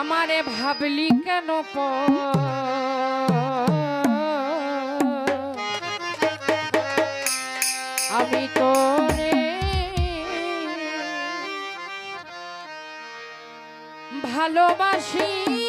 আমারে ভাবলি কেন প আমি তোরে ভালোবাসি।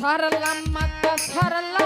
ধরলাম মাথা ধরলাম